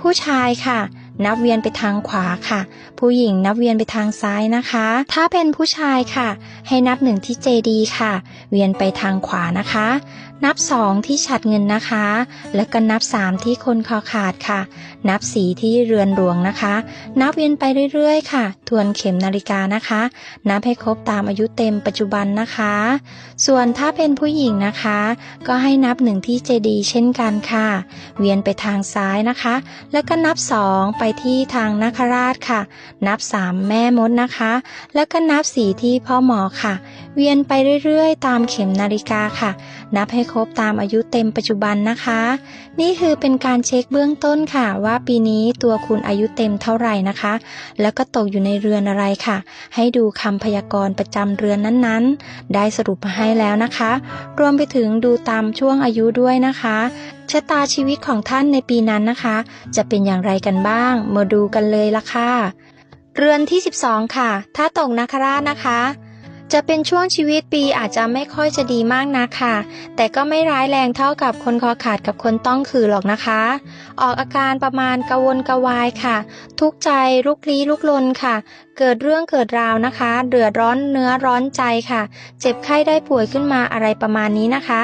ผู้ชายค่ะ นับเวียนไปทางขวาค่ะ ผู้หญิงนับเวียนไปทางซ้ายนะคะ ถ้าเป็นผู้ชายค่ะ ให้นับหนึ่งที่เจดีค่ะ เวียนไปทางขวานะคะ นับสองที่ฉัดเงินนะคะ แล้วก็นับสามที่คนคอขาดค่ะ นับสีที่เรือนหลวงนะคะ นับเวียนไปเรื่อยๆ ค่ะ ทวนเข็มนาฬิกานะคะ นับให้ครบตามอายุเต็มปัจจุบันนะคะ ส่วนถ้าเป็นผู้หญิงนะคะ ก็ให้นับหนึ่งที่เจดีเช่นกันค่ะ เวียนไปทางซ้ายนะคะ แล้วก็นับสองไปที่ทางนาคราชค่ะ นับสามแม่มดนะคะ แล้วก็นับสี่ที่พ่อหมอค่ะ เวียนไปเรื่อยๆ ตามเข็มนาฬิกาค่ะ นับให้ครบตามอายุเต็มปัจจุบันนะคะ นี่คือเป็นการเช็คเบื้องต้นค่ะ ว่าปีนี้ตัวคุณอายุเต็มเท่าไหร่นะคะ แล้วก็ตกอยู่ในเรือนอะไรค่ะ ให้ดูคำพยากรณ์ประจำเรือนนั้นๆ ได้สรุปมาให้แล้วนะคะ รวมไปถึงดูตามช่วงอายุด้วยนะคะ ชะตาชีวิตของท่านในปีนั้นนะคะ จะเป็นอย่างไรกันบ้าง มาดูกันเลยละค่ะ เรือนที่ 12 ค่ะ ถ้าตกนาคราชนะคะ จะเป็นช่วงชีวิตปีอาจจะไม่ค่อยจะดีมากนะค่ะ แต่ก็ไม่ร้ายแรงเท่ากับคนคอขาดกับคนต้องคือหรอกนะคะ ออกอาการประมาณกระวนกระวายค่ะ ทุกใจลุกลี้ลุกลนค่ะ เกิดเรื่องเกิดราวนะคะ เดือดร้อนเนื้อร้อนใจค่ะ เจ็บไข้ได้ป่วยขึ้นมาอะไรประมาณนี้นะคะ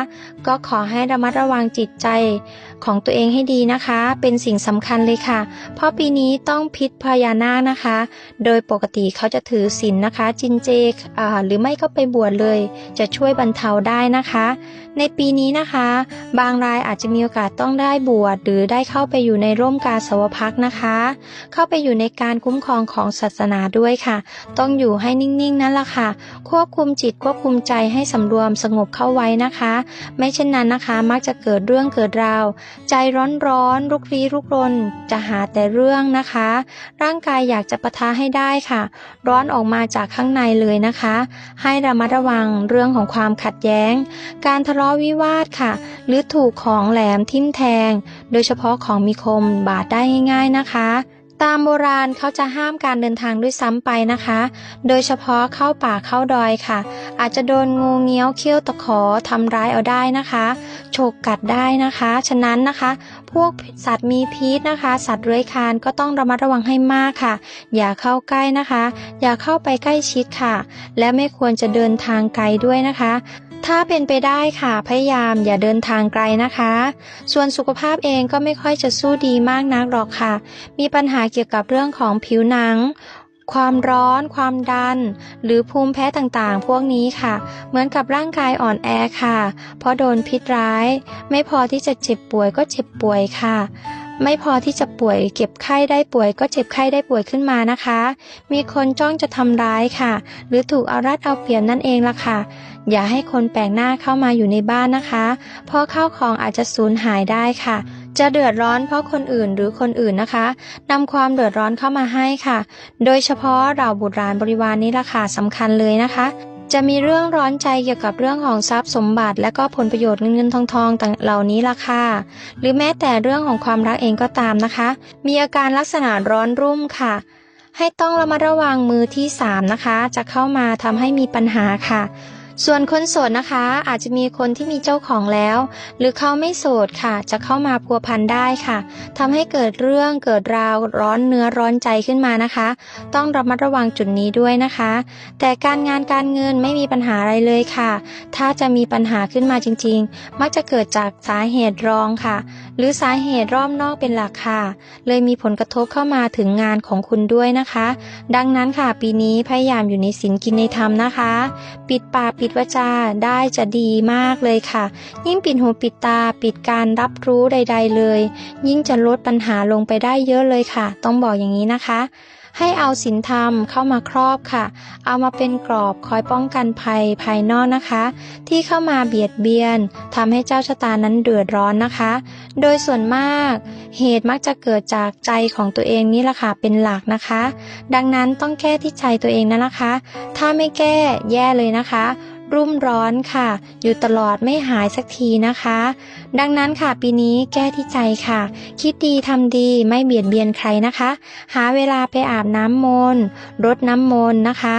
ก็ขอให้ระมัดระวังจิตใจ ของตัวเองให้ดีนะคะ เป็นสิ่งสำคัญเลยค่ะ เพราะปีนี้ต้องพิษพญานาคนะคะ โดยปกติเขาจะถือศีลนนะคะ จินเจอ่าหรือไม่ก็ไปบวชเลย จะช่วยบรรเทาได้นะคะ ในปีนี้นะคะ บางรายอาจจะมีโอกาสต้องได้บวชหรือได้เข้าไปอยู่ในร่มกาสาวพักนะคะ เข้าไปอยู่ในการคุ้มครองของศาสนาด้วยค่ะ ต้องอยู่ให้นิ่งๆนั่นแหละค่ะ ควบคุมจิตควบคุมใจให้สำรวมสงบเข้าไว้นะคะ ไม่เช่นนั้นนะคะ มักจะเกิดเรื่องเกิดราวใจร้อนร้อนๆลุกลี้ลุกรน จะหาแต่เรื่องนะคะ ร่างกายอยากจะปะทะให้ได้ค่ะ ร้อนออกมาจากข้างในเลยนะคะ ให้ระมัดระวังเรื่องของความขัดแย้ง การทะเลาะวิวาทค่ะ หรือถูกของแหลมทิ่มแทง โดยเฉพาะของมีคมบาดได้ง่ายๆนะคะ ตามโบราณเขาจะห้ามการเดินทางด้วยซ้ำไปนะคะ โดยเฉพาะเข้าป่าเข้าดอยค่ะ อาจจะโดนงูเงี้ยวเขี้ยวตะขอทำร้ายเอาได้นะคะฉกกัดได้นะคะ ฉะนั้นนะคะ พวกสัตว์มีพิษนะคะ สัตว์เลื้อยคลานก็ต้องระมัดระวังให้มากค่ะ อย่าเข้าใกล้นะคะ อย่าเข้าไปใกล้ชิดค่ะ และไม่ควรจะเดินทางไกลด้วยนะคะ ถ้าเป็นไปได้ค่ะ พยายามอย่าเดินทางไกลนะคะ ส่วนสุขภาพเองก็ไม่ค่อยจะสู้ดีมากนักหรอกค่ะ มีปัญหาเกี่ยวกับเรื่องของผิวหนัง ความร้อน ความดัน หรือภูมิแพ้ต่างๆ พวกนี้ค่ะ เหมือนกับร่างกายอ่อนแอค่ะ เพราะโดนพิษร้าย ไม่พอที่จะเจ็บป่วยก็เจ็บป่วยค่ะ ไม่พอที่จะป่วยเก็บไข้ได้ป่วย ก็เจ็บไข้ได้ป่วยขึ้นมานะคะ มีคนจ้องจะทำร้ายค่ะ หรือถูกเอารัดเอาเปรียบนั่นเองล่ะค่ะ อย่าให้คนแปลกหน้าเข้ามาอยู่ในบ้านนะคะเพราะข้าวของอาจจะสูญหายได้ค่ะ จะเดือดร้อนเพราะคนอื่นหรือคนอื่นนะคะนำความเดือดร้อนเข้ามาให้ค่ะ โดยเฉพาะเราบุตรหลานบริวารนี้ล่ะค่ะสำคัญเลยนะคะ จะมีเรื่องร้อนใจเกี่ยวกับเรื่องของทรัพย์สมบัติ และก็ผลประโยชน์เงินเงินทองทองต่างเหล่านี้ล่ะค่ะ หรือแม้แต่เรื่องของความรักเองก็ตามนะคะ มีอาการลักษณะร้อนรุ่มค่ะ ให้ต้องระมัดระวังมือที่สามนะคะ จะเข้ามาทำให้มีปัญหาค่ะ ส่วนคนโสดนะคะอาจจะมีคนที่มีเจ้าของแล้ว หรือเขาไม่โสดค่ะ จะเข้ามาพัวพันได้ค่ะทำให้เกิดเรื่องเกิดราวร้อนเนื้อร้อนใจขึ้นมานะคะ ต้องระมัดระวังจุดนี้ด้วยนะคะ แต่การงานการเงินไม่มีปัญหาอะไรเลยค่ะ ถ้าจะมีปัญหาขึ้นมาจริง ๆ มักจะเกิดจากสาเหตุรองค่ะ หรือสาเหตุรอบนอกเป็นหลักค่ะ เลยมีผลกระทบเข้ามาถึงงานของคุณด้วยนะคะ ดังนั้นค่ะปีนี้พยายามอยู่ในศีลกินในธรรมนะคะ ปิดปากปิดวาจาได้จะดีมากเลยค่ะ ยิ่งปิดหูปิดตาปิดการรับรู้ใด ๆ เลย ยิ่งจะลดปัญหาลงไปได้เยอะเลยค่ะ ต้องบอกอย่างนี้นะคะให้เอาศีลธรรมเข้ามาครอบค่ะ เอามาเป็นกรอบคอยป้องกันภัยภายนอกนะคะ ที่เข้ามาเบียดเบียนทำให้เจ้าชะตานั้นเดือดร้อนนะคะ โดยส่วนมาก เหตุมักจะเกิดจากใจของตัวเองนี่แหละค่ะเป็นหลักนะคะ ดังนั้นต้องแก้ที่ใจตัวเองนั่นนะคะ ถ้าไม่แก้แย่เลยนะคะ รุ่มร้อนค่ะ อยู่ตลอดไม่หายสักทีนะคะ ดังนั้นค่ะปีนี้แก้ที่ใจค่ะ คิดดีทำดีไม่เบียดเบียนใครนะคะ หาเวลาไปอาบน้ำมนต์รดน้ำมนต์นะคะ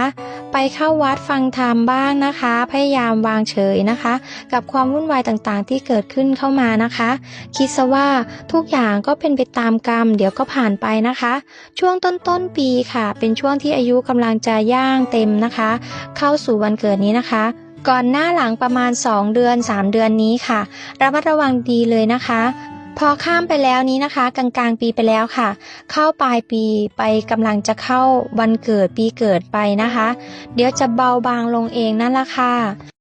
ไปเข้าวัดฟังธรรมบ้างนะคะ พยายามวางเฉยนะคะ กับความวุ่นวายต่างๆ ที่เกิดขึ้นเข้ามานะคะ คิดซะว่าทุกอย่างก็เป็นไปตามกรรม เดี๋ยวก็ผ่านไปนะคะ ช่วงต้นต้นๆปีค่ะ เป็นช่วงที่อายุกำลังจะย่างเต็มนะคะ เข้าสู่วันเกิดนี้นะคะ ก่อนหน้าหลังประมาณ 2 เดือน 3 เดือนนี้ค่ะ ระมัดระวังดีเลยนะคะ พอข้ามไปแล้วนี้นะคะ กลางๆปีไปแล้วค่ะ เข้าปลายปีไปกำลังจะเข้าวันเกิดปีเกิดไปนะคะ เดี๋ยวจะเบาบางลงเองนั่นละค่ะ